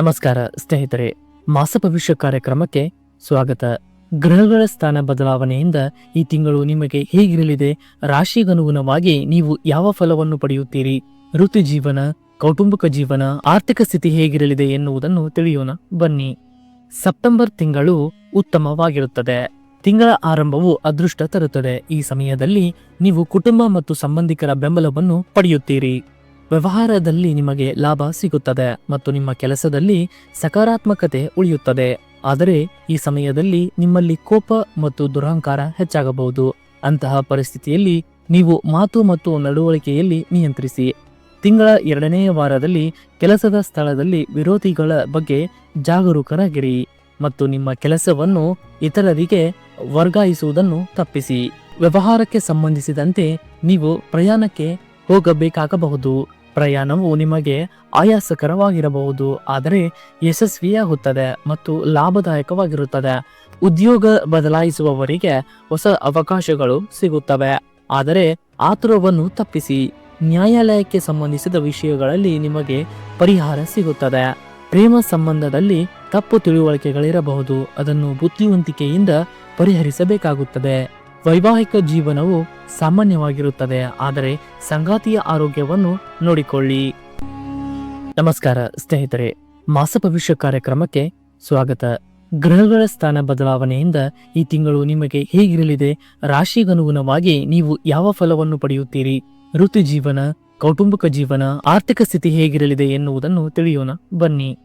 ನಮಸ್ಕಾರ, ಸ್ನೇಹಿತರೆ. ಮಾಸ ಭವಿಷ್ಯ ಕಾರ್ಯಕ್ರಮಕ್ಕೆ ಸ್ವಾಗತ. ಗ್ರಹಗಳ ಸ್ಥಾನ ಬದಲಾವಣೆಯಿಂದ ಈ ತಿಂಗಳು ನಿಮಗೆ ಹೇಗಿರಲಿದೆ? ರಾಶಿಗನುಗುಣವಾಗಿ ನೀವು ಯಾವ ಫಲವನ್ನು ಪಡೆಯುತ್ತೀರಿ? ವೃತ್ತಿ ಜೀವನ, ಕೌಟುಂಬಿಕ ಜೀವನ, ಆರ್ಥಿಕ ಸ್ಥಿತಿ ಹೇಗಿರಲಿದೆ ಎನ್ನುವುದನ್ನು ತಿಳಿಯೋಣ. ಬನ್ನಿ. ಸೆಪ್ಟೆಂಬರ್ ತಿಂಗಳು ಉತ್ತಮವಾಗಿರುತ್ತದೆ. ತಿಂಗಳ ಆರಂಭವು ಅದೃಷ್ಟ ತರುತ್ತದೆ. ಈ ಸಮಯದಲ್ಲಿ ನೀವು ಕುಟುಂಬ ಮತ್ತು ಸಂಬಂಧಿಕರ ಬೆಂಬಲವನ್ನು ಪಡೆಯುತ್ತೀರಿ. ವ್ಯವಹಾರದಲ್ಲಿ ನಿಮಗೆ ಲಾಭ ಸಿಗುತ್ತದೆ ಮತ್ತು ನಿಮ್ಮ ಕೆಲಸದಲ್ಲಿ ಸಕಾರಾತ್ಮಕತೆ ಉಳಿಯುತ್ತದೆ. ಆದರೆ ಈ ಸಮಯದಲ್ಲಿ ನಿಮ್ಮಲ್ಲಿ ಕೋಪ ಮತ್ತು ದುರಹಂಕಾರ ಹೆಚ್ಚಾಗಬಹುದು. ಅಂತಹ ಪರಿಸ್ಥಿತಿಯಲ್ಲಿ ನೀವು ಮಾತು ಮತ್ತು ನಡವಳಿಕೆಯಲ್ಲಿ ನಿಯಂತ್ರಿಸಿ. ತಿಂಗಳ ಎರಡನೆಯ ವಾರದಲ್ಲಿ ಕೆಲಸದ ಸ್ಥಳದಲ್ಲಿ ವಿರೋಧಿಗಳ ಬಗ್ಗೆ ಜಾಗರೂಕರಾಗಿರಿ ಮತ್ತು ನಿಮ್ಮ ಕೆಲಸವನ್ನು ಇತರರಿಗೆ ವರ್ಗಾಯಿಸುವುದನ್ನು ತಪ್ಪಿಸಿ. ವ್ಯವಹಾರಕ್ಕೆ ಸಂಬಂಧಿಸಿದಂತೆ ನೀವು ಪ್ರಯಾಣಕ್ಕೆ ಹೋಗಬೇಕಾಗಬಹುದು. ಪ್ರಯಾಣವು ನಿಮಗೆ ಆಯಾಸಕರವಾಗಿರಬಹುದು, ಆದರೆ ಯಶಸ್ವಿಯಾಗುತ್ತದೆ ಮತ್ತು ಲಾಭದಾಯಕವಾಗಿರುತ್ತದೆ. ಉದ್ಯೋಗ ಬದಲಾಯಿಸುವವರಿಗೆ ಹೊಸ ಅವಕಾಶಗಳು ಸಿಗುತ್ತವೆ, ಆದರೆ ಆತುರವನ್ನು ತಪ್ಪಿಸಿ. ನ್ಯಾಯಾಲಯಕ್ಕೆ ಸಂಬಂಧಿಸಿದ ವಿಷಯಗಳಲ್ಲಿ ನಿಮಗೆ ಪರಿಹಾರ ಸಿಗುತ್ತದೆ. ಪ್ರೇಮ ಸಂಬಂಧದಲ್ಲಿ ತಪ್ಪು ತಿಳುವಳಿಕೆಗಳಿರಬಹುದು, ಅದನ್ನು ಬುದ್ಧಿವಂತಿಕೆಯಿಂದ ಪರಿಹರಿಸಬೇಕಾಗುತ್ತದೆ. ವೈವಾಹಿಕ ಜೀವನವು ಸಾಮಾನ್ಯವಾಗಿರುತ್ತದೆ, ಆದರೆ ಸಂಗಾತಿಯ ಆರೋಗ್ಯವನ್ನು ನೋಡಿಕೊಳ್ಳಿ. ನಮಸ್ಕಾರ, ಸ್ನೇಹಿತರೆ. ಮಾಸ ಭವಿಷ್ಯ ಕಾರ್ಯಕ್ರಮಕ್ಕೆ ಸ್ವಾಗತ. ಗ್ರಹಗಳ ಸ್ಥಾನ ಬದಲಾವಣೆಯಿಂದ ಈ ತಿಂಗಳು ನಿಮಗೆ ಹೇಗಿರಲಿದೆ? ರಾಶಿಗನುಗುಣವಾಗಿ ನೀವು ಯಾವ ಫಲವನ್ನು ಪಡೆಯುತ್ತೀರಿ? ವೃತ್ತಿ ಜೀವನ, ಕೌಟುಂಬಿಕ ಜೀವನ, ಆರ್ಥಿಕ ಸ್ಥಿತಿ ಹೇಗಿರಲಿದೆ ಎನ್ನುವುದನ್ನು ತಿಳಿಯೋಣ. ಬನ್ನಿ.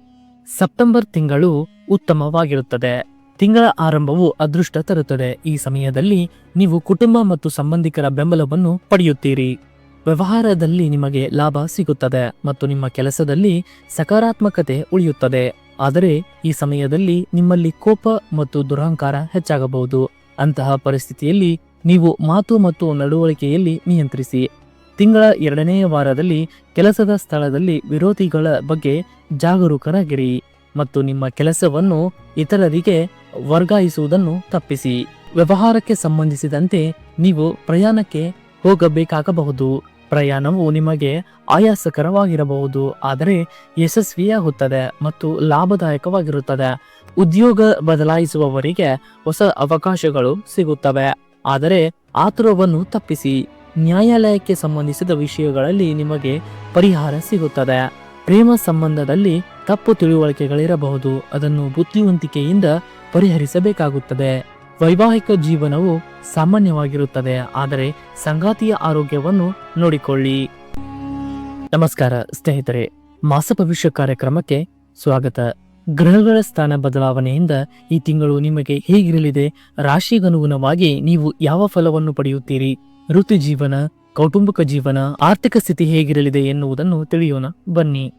ಸೆಪ್ಟೆಂಬರ್ ತಿಂಗಳು ಉತ್ತಮವಾಗಿರುತ್ತದೆ. ತಿಂಗಳ ಆರಂಭವು ಅದೃಷ್ಟ ತರುತ್ತದೆ. ಈ ಸಮಯದಲ್ಲಿ ನೀವು ಕುಟುಂಬ ಮತ್ತು ಸಂಬಂಧಿಕರ ಬೆಂಬಲವನ್ನು ಪಡೆಯುತ್ತೀರಿ. ವ್ಯವಹಾರದಲ್ಲಿ ನಿಮಗೆ ಲಾಭ ಸಿಗುತ್ತದೆ ಮತ್ತು ನಿಮ್ಮ ಕೆಲಸದಲ್ಲಿ ಸಕಾರಾತ್ಮಕತೆ ಉಳಿಯುತ್ತದೆ. ಆದರೆ ಈ ಸಮಯದಲ್ಲಿ ನಿಮ್ಮಲ್ಲಿ ಕೋಪ ಮತ್ತು ದುರಹಂಕಾರ ಹೆಚ್ಚಾಗಬಹುದು. ಅಂತಹ ಪರಿಸ್ಥಿತಿಯಲ್ಲಿ ನೀವು ಮಾತು ಮತ್ತು ನಡವಳಿಕೆಯಲ್ಲಿ ನಿಯಂತ್ರಿಸಿ. ತಿಂಗಳ ಎರಡನೆಯ ವಾರದಲ್ಲಿ ಕೆಲಸದ ಸ್ಥಳದಲ್ಲಿ ವಿರೋಧಿಗಳ ಬಗ್ಗೆ ಜಾಗರೂಕರಾಗಿರಿ ಮತ್ತು ನಿಮ್ಮ ಕೆಲಸವನ್ನು ಇತರರಿಗೆ ವರ್ಗಾಯಿಸುವುದನ್ನು ತಪ್ಪಿಸಿ. ವ್ಯವಹಾರಕ್ಕೆ ಸಂಬಂಧಿಸಿದಂತೆ ನೀವು ಪ್ರಯಾಣಕ್ಕೆ ಹೋಗಬೇಕಾಗಬಹುದು. ಪ್ರಯಾಣವು ನಿಮಗೆ ಆಯಾಸಕರವಾಗಿರಬಹುದು, ಆದರೆ ಯಶಸ್ವಿಯಾಗುತ್ತದೆ ಮತ್ತು ಲಾಭದಾಯಕವಾಗಿರುತ್ತದೆ. ಉದ್ಯೋಗ ಬದಲಾಯಿಸುವವರಿಗೆ ಹೊಸ ಅವಕಾಶಗಳು ಸಿಗುತ್ತವೆ, ಆದರೆ ಆತುರವನ್ನು ತಪ್ಪಿಸಿ. ನ್ಯಾಯಾಲಯಕ್ಕೆ ಸಂಬಂಧಿಸಿದ ವಿಷಯಗಳಲ್ಲಿ ನಿಮಗೆ ಪರಿಹಾರ ಸಿಗುತ್ತದೆ. ಪ್ರೇಮ ಸಂಬಂಧದಲ್ಲಿ ತಪ್ಪು ತಿಳುವಳಿಕೆಗಳಿರಬಹುದು. ಅದನ್ನು ಬುದ್ಧಿವಂತಿಕೆಯಿಂದ ಪರಿಹರಿಸಬೇಕಾಗುತ್ತದೆ. ವೈವಾಹಿಕ ಜೀವನವು ಸಾಮಾನ್ಯವಾಗಿರುತ್ತದೆ. ಆದರೆ ಸಂಗಾತಿಯ ಆರೋಗ್ಯವನ್ನು ನೋಡಿಕೊಳ್ಳಿ. ನಮಸ್ಕಾರ ಸ್ನೇಹಿತರೆ, ಮಾಸ ಭವಿಷ್ಯ ಕಾರ್ಯಕ್ರಮಕ್ಕೆ ಸ್ವಾಗತ. ಗ್ರಹಗಳ ಸ್ಥಾನ ಬದಲಾವಣೆಯಿಂದ ಈ ತಿಂಗಳು ನಿಮಗೆ ಹೇಗಿರಲಿದೆ? ರಾಶಿಗನುಗುಣವಾಗಿ ನೀವು ಯಾವ ಫಲವನ್ನು ಪಡೆಯುತ್ತೀರಿ? ವೃತ್ತಿ ಜೀವನ ಕೌಟುಂಬಿಕ ಜೀವನ, ಆರ್ಥಿಕ ಸ್ಥಿತಿ ಹೇಗಿರಲಿದೆ ಎನ್ನುವುದನ್ನು ತಿಳಿಯೋಣ. ಬನ್ನಿ.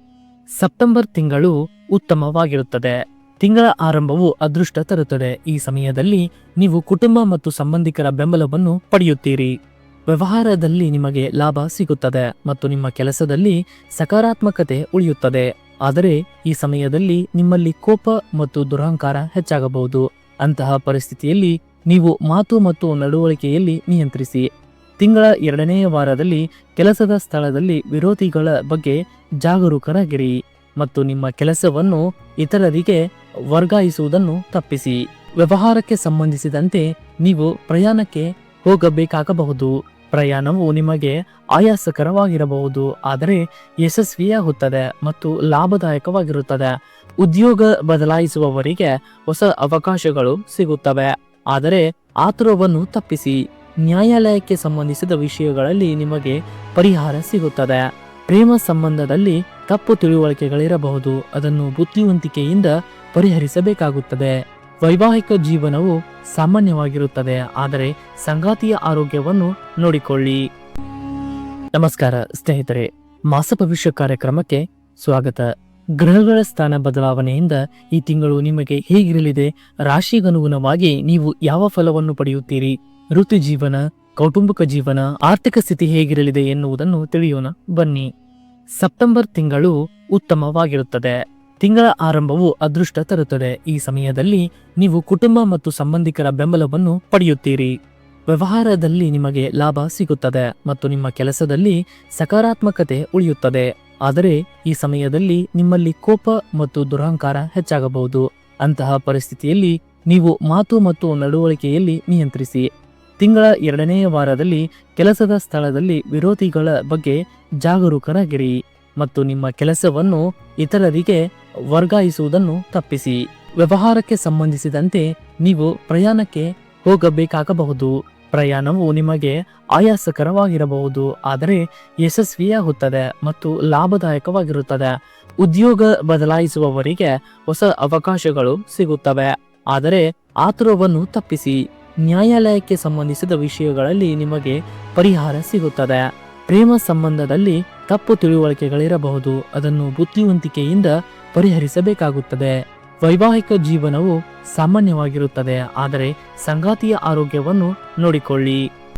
ಸೆಪ್ಟೆಂಬರ್ ತಿಂಗಳು ಉತ್ತಮವಾಗಿರುತ್ತದೆ. ತಿಂಗಳ ಆರಂಭವು ಅದೃಷ್ಟ ತರುತ್ತದೆ. ಈ ಸಮಯದಲ್ಲಿ ನೀವು ಕುಟುಂಬ ಮತ್ತು ಸಂಬಂಧಿಕರ ಬೆಂಬಲವನ್ನು ಪಡೆಯುತ್ತೀರಿ. ವ್ಯವಹಾರದಲ್ಲಿ ನಿಮಗೆ ಲಾಭ ಸಿಗುತ್ತದೆ ಮತ್ತು ನಿಮ್ಮ ಕೆಲಸದಲ್ಲಿ ಸಕಾರಾತ್ಮಕತೆ ಉಳಿಯುತ್ತದೆ. ಆದರೆ ಈ ಸಮಯದಲ್ಲಿ ನಿಮ್ಮಲ್ಲಿ ಕೋಪ ಮತ್ತು ದುರಹಂಕಾರ ಹೆಚ್ಚಾಗಬಹುದು. ಅಂತಹ ಪರಿಸ್ಥಿತಿಯಲ್ಲಿ ನೀವು ಮಾತು ಮತ್ತು ನಡವಳಿಕೆಯಲ್ಲಿ ನಿಯಂತ್ರಿಸಿ. ತಿಂಗಳ ಎರಡನೆಯ ವಾರದಲ್ಲಿ ಕೆಲಸದ ಸ್ಥಳದಲ್ಲಿ ವಿರೋಧಿಗಳ ಬಗ್ಗೆ ಜಾಗರೂಕರಾಗಿರಿ ಮತ್ತು ನಿಮ್ಮ ಕೆಲಸವನ್ನು ಇತರರಿಗೆ ವರ್ಗಾಯಿಸುವುದನ್ನು ತಪ್ಪಿಸಿ. ವ್ಯವಹಾರಕ್ಕೆ ಸಂಬಂಧಿಸಿದಂತೆ ನೀವು ಪ್ರಯಾಣಕ್ಕೆ ಹೋಗಬೇಕಾಗಬಹುದು. ಪ್ರಯಾಣವು ನಿಮಗೆ ಆಯಾಸಕರವಾಗಿರಬಹುದು, ಆದರೆ ಯಶಸ್ವಿಯಾಗುತ್ತದೆ ಮತ್ತು ಲಾಭದಾಯಕವಾಗಿರುತ್ತದೆ. ಉದ್ಯೋಗ ಬದಲಾಯಿಸುವವರಿಗೆ ಹೊಸ ಅವಕಾಶಗಳು ಸಿಗುತ್ತವೆ, ಆದರೆ ಆತುರವನ್ನು ತಪ್ಪಿಸಿ. ನ್ಯಾಯಾಲಯಕ್ಕೆ ಸಂಬಂಧಿಸಿದ ವಿಷಯಗಳಲ್ಲಿ ನಿಮಗೆ ಪರಿಹಾರ ಸಿಗುತ್ತದೆ. ಪ್ರೇಮ ಸಂಬಂಧದಲ್ಲಿ ತಪ್ಪು ತಿಳುವಳಿಕೆಗಳಿರಬಹುದು. ಅದನ್ನು ಬುದ್ಧಿವಂತಿಕೆಯಿಂದ ಪರಿಹರಿಸಬೇಕಾಗುತ್ತದೆ. ವೈವಾಹಿಕ ಜೀವನವು ಸಾಮಾನ್ಯವಾಗಿರುತ್ತದೆ. ಆದರೆ ಸಂಗಾತಿಯ ಆರೋಗ್ಯವನ್ನು ನೋಡಿಕೊಳ್ಳಿ. ನಮಸ್ಕಾರ ಸ್ನೇಹಿತರೆ, ಮಾಸ ಭವಿಷ್ಯ ಕಾರ್ಯಕ್ರಮಕ್ಕೆ ಸ್ವಾಗತ. ಗ್ರಹಗಳ ಸ್ಥಾನ ಬದಲಾವಣೆಯಿಂದ ಈ ತಿಂಗಳು ನಿಮಗೆ ಹೇಗಿರಲಿದೆ? ರಾಶಿಗನುಗುಣವಾಗಿ ನೀವು ಯಾವ ಫಲವನ್ನು ಪಡೆಯುತ್ತೀರಿ? ವೃತ್ತಿ ಜೀವನ, ಕೌಟುಂಬಿಕ ಜೀವನ, ಆರ್ಥಿಕ ಸ್ಥಿತಿ ಹೇಗಿರಲಿದೆ ಎನ್ನುವುದನ್ನು ತಿಳಿಯೋಣ. ಬನ್ನಿ. ಸೆಪ್ಟೆಂಬರ್ ತಿಂಗಳು ಉತ್ತಮವಾಗಿರುತ್ತದೆ. ತಿಂಗಳ ಆರಂಭವು ಅದೃಷ್ಟ ತರುತ್ತದೆ. ಈ ಸಮಯದಲ್ಲಿ ನೀವು ಕುಟುಂಬ ಮತ್ತು ಸಂಬಂಧಿಕರ ಬೆಂಬಲವನ್ನು ಪಡೆಯುತ್ತೀರಿ. ವ್ಯವಹಾರದಲ್ಲಿ ನಿಮಗೆ ಲಾಭ ಸಿಗುತ್ತದೆ ಮತ್ತು ನಿಮ್ಮ ಕೆಲಸದಲ್ಲಿ ಸಕಾರಾತ್ಮಕತೆ ಉಳಿಯುತ್ತದೆ. ಆದರೆ ಈ ಸಮಯದಲ್ಲಿ ನಿಮ್ಮಲ್ಲಿ ಕೋಪ ಮತ್ತು ದುರಹಂಕಾರ ಹೆಚ್ಚಾಗಬಹುದು. ಅಂತಹ ಪರಿಸ್ಥಿತಿಯಲ್ಲಿ ನೀವು ಮಾತು ಮತ್ತು ನಡವಳಿಕೆಯಲ್ಲಿ ನಿಯಂತ್ರಿಸಿ. ತಿಂಗಳ ಎರಡನೆಯ ವಾರದಲ್ಲಿ ಕೆಲಸದ ಸ್ಥಳದಲ್ಲಿ ವಿರೋಧಿಗಳ ಬಗ್ಗೆ ಜಾಗರೂಕರಾಗಿರಿ ಮತ್ತು ನಿಮ್ಮ ಕೆಲಸವನ್ನು ಇತರರಿಗೆ ವರ್ಗಾಯಿಸುವುದನ್ನು ತಪ್ಪಿಸಿ. ವ್ಯವಹಾರಕ್ಕೆ ಸಂಬಂಧಿಸಿದಂತೆ ನೀವು ಪ್ರಯಾಣಕ್ಕೆ ಹೋಗಬೇಕಾಗಬಹುದು. ಪ್ರಯಾಣವು ನಿಮಗೆ ಆಯಾಸಕರವಾಗಿರಬಹುದು, ಆದರೆ ಯಶಸ್ವಿಯಾಗುತ್ತದೆ ಮತ್ತು ಲಾಭದಾಯಕವಾಗಿರುತ್ತದೆ. ಉದ್ಯೋಗ ಬದಲಾಯಿಸುವವರಿಗೆ ಹೊಸ ಅವಕಾಶಗಳು ಸಿಗುತ್ತವೆ, ಆದರೆ ಆತುರವನ್ನು ತಪ್ಪಿಸಿ. ನ್ಯಾಯಾಲಯಕ್ಕೆ ಸಂಬಂಧಿಸಿದ ವಿಷಯಗಳಲ್ಲಿ ನಿಮಗೆ ಪರಿಹಾರ ಸಿಗುತ್ತದೆ. ಪ್ರೇಮ ಸಂಬಂಧದಲ್ಲಿ ತಪ್ಪು ತಿಳುವಳಿಕೆಗಳಿರಬಹುದು. ಅದನ್ನು ಬುದ್ಧಿವಂತಿಕೆಯಿಂದ ಪರಿಹರಿಸಬೇಕಾಗುತ್ತದೆ. ವೈವಾಹಿಕ ಜೀವನವು ಸಾಮಾನ್ಯವಾಗಿರುತ್ತದೆ. ಆದರೆ ಸಂಗಾತಿಯ ಆರೋಗ್ಯವನ್ನು ನೋಡಿಕೊಳ್ಳಿ.